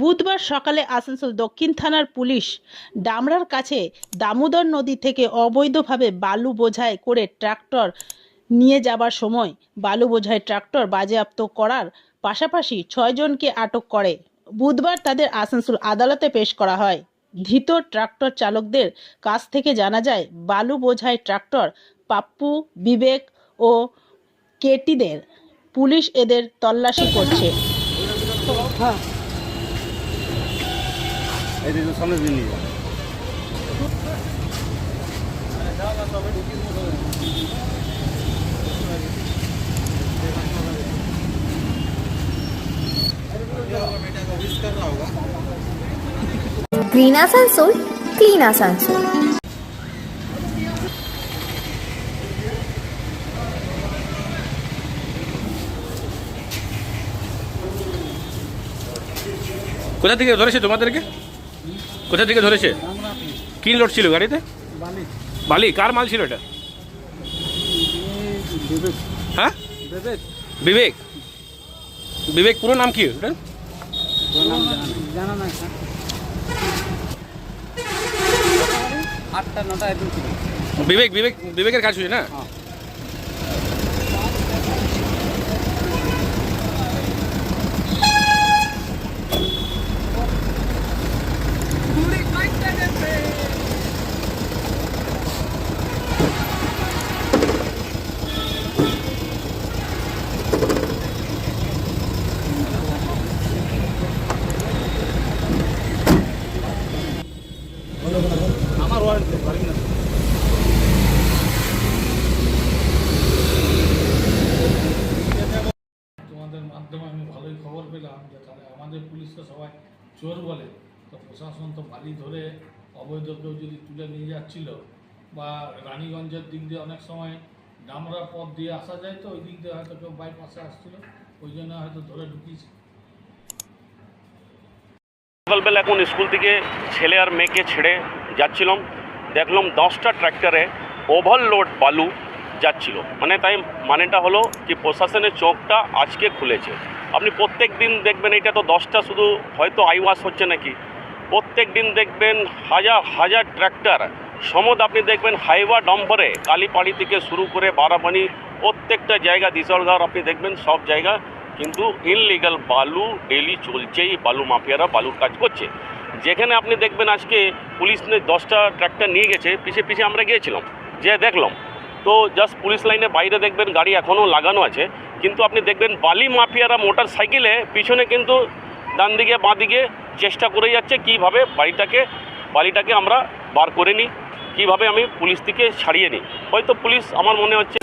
বুধবার সকালে আসানসোল দক্ষিণ থানার পুলিশ ডামরার কাছে দামোদর নদী থেকে অবৈধভাবে বালু বোঝাই করে ট্রাক্টর নিয়ে যাবার সময় বালু বোঝাই ট্রাক্টর বাজেয়াপ্ত করার পাশাপাশি ছয়জনকে আটক করে। বুধবার তাদের আসানসোল আদালতে পেশ করা হয়। ধৃত ট্রাক্টর চালকদের কাছ থেকে জানা যায়, বালু বোঝাই ট্রাক্টর পাপ্পু, বিবেক ও কেটিদের পুলিশ এদের তল্লাশি করছে। এই দিকে সামনে দিন নিয়ে যাও। গ্রিন আসানসোল ক্লিন আসানসোল কোথা থেকে ধরেছে তোমাদেরকে কোথা থেকে ধরেছে? কি লোড ছিল গাড়িতে? বালি। কার মাল ছিল এটা? হ্যাঁ? বিবেক। বিবেক? পুরো নাম কি? ছিল। বিবেক বিবেক বিবেকের কাজ হয়েছে না? পুলিশকে সবাই চোর বলে, তো প্রশাসন তো বালি ধরে অবৈধ কেউ যদি তুলে নিয়ে যাচ্ছিল বা রানীগঞ্জের দিক দিয়ে অনেক সময় ডামরা পথ দিয়ে আসা যায় তো, ওই দিক দিয়ে হয়তো কেউ বাইপাসে আসছিল, ওই জন্য হয়তো ধরে ঢুকিয়েছে। সকালবেলা এখন স্কুল থেকে ছেলে আর মেয়েকে ছেড়ে যাচ্ছিলাম। দেখলাম দশটা ট্র্যাক্টরে ওভারলোড বালু যাচ্ছিল। মানে তাই মানেটা হলো যে প্রশাসনের চোখটা আজকে খুলেছে। আপনি প্রত্যেক দিন দেখবেন এটা তো দশটা শুধু হয়তো আইওয়াশ হচ্ছে নাকি। প্রত্যেক দিন দেখবেন হাজার হাজার ট্র্যাক্টর সমদ আপনি দেখবেন হাইওয়া ডম্বরে কালীপাড়ি থেকে শুরু করে বারাবানি প্রত্যেকটা জায়গা দিশলগাঁও আপনি দেখবেন সব জায়গা। কিন্তু ইনলিগাল বালু ডেলি চলছেই, বালু মাফিয়ারা বালুর কাজ করছে। যেখানে আপনি দেখবেন আজকে পুলিশ দশটা ট্র্যাক্টর নিয়ে গেছে, পিছে পিছে আমরা গিয়েছিলাম, যে দেখলাম। তো জাস্ট পুলিশ লাইনে বাইরে দেখবেন গাড়ি এখনও লাগানো আছে, কিন্তু আপনি দেখবেন বালি মাফিয়ারা মোটর সাইকেলে পিছনে কিন্তু ডান দিকে, বাঁ দিকে চেষ্টা করে যাচ্ছে কীভাবে বাড়িটাকে বালিটাকে আমরা বার করে নিই, কীভাবে আমি পুলিশ থেকে ছাড়িয়ে নিই। হয়তো পুলিশ, আমার মনে হচ্ছে